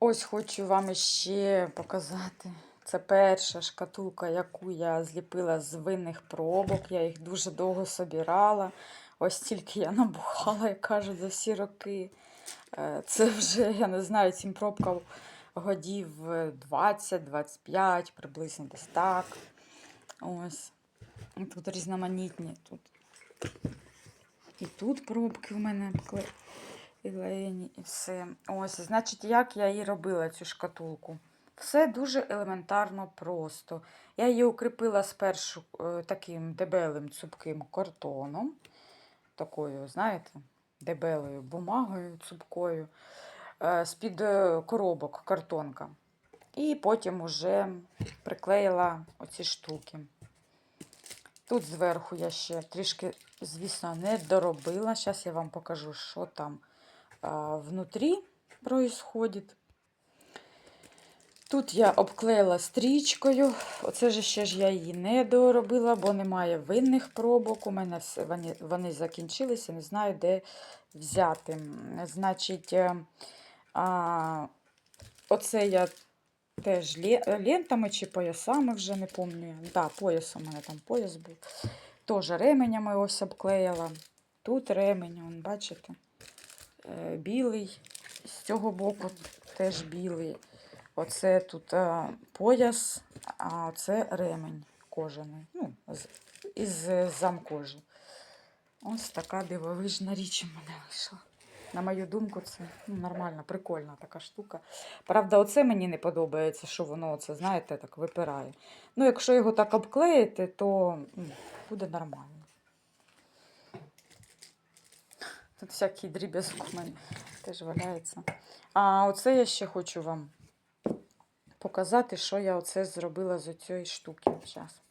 Ось хочу вам ще показати. Це перша шкатулка, яку я зліпила з винних пробок. Я їх дуже довго собирала. Ось тільки я набухала, як кажуть, за всі роки. Е, Це вже, я не знаю, цим пробкам годів 20-25, приблизно десь так. Ось. Тут різноманітні. Тут. І тут пробки в мене клеєні, і все. Ось, значить, як я її робила, цю шкатулку. Все дуже елементарно просто. Я її укріпила спершу е, таким дебелим цупким картоном, такою, знаєте, дебелою бумагою цупкою, е, з-під е, коробок картонка. І потім уже приклеїла оці штуки. Тут зверху я ще трішки, звісно, не доробила. Зараз я вам покажу, що там а, внутрі происходит. Тут я обклеїла стрічкою. Оце ж ще ж я її не доробила, бо немає винних пробок. У мене вони, вони закінчилися, не знаю, де взяти. Значить, е, а, оце я теж лентами чи поясами вже не пам'ятаю. Так, да, поясом у мене там пояс був. Теж ременями ось обклеїла. Тут ремень, вон, бачите? Е, Білий. З цього боку теж білий. Оце тут е, пояс, а це ремень кожаний. Ну, із е, замкожі. Ось така дивовижна річ у мене вийшла. На мою думку, це ну, нормальна, прикольна така штука. Правда, оце мені не подобається, що воно, оце, знаєте, так випирає. Ну, якщо його так обклеїти, то м, буде нормально. Тут всякий дріб'язок у мене теж валяється. А оце я ще хочу вам показати, що я оце зробила з цієї штуки. Зараз.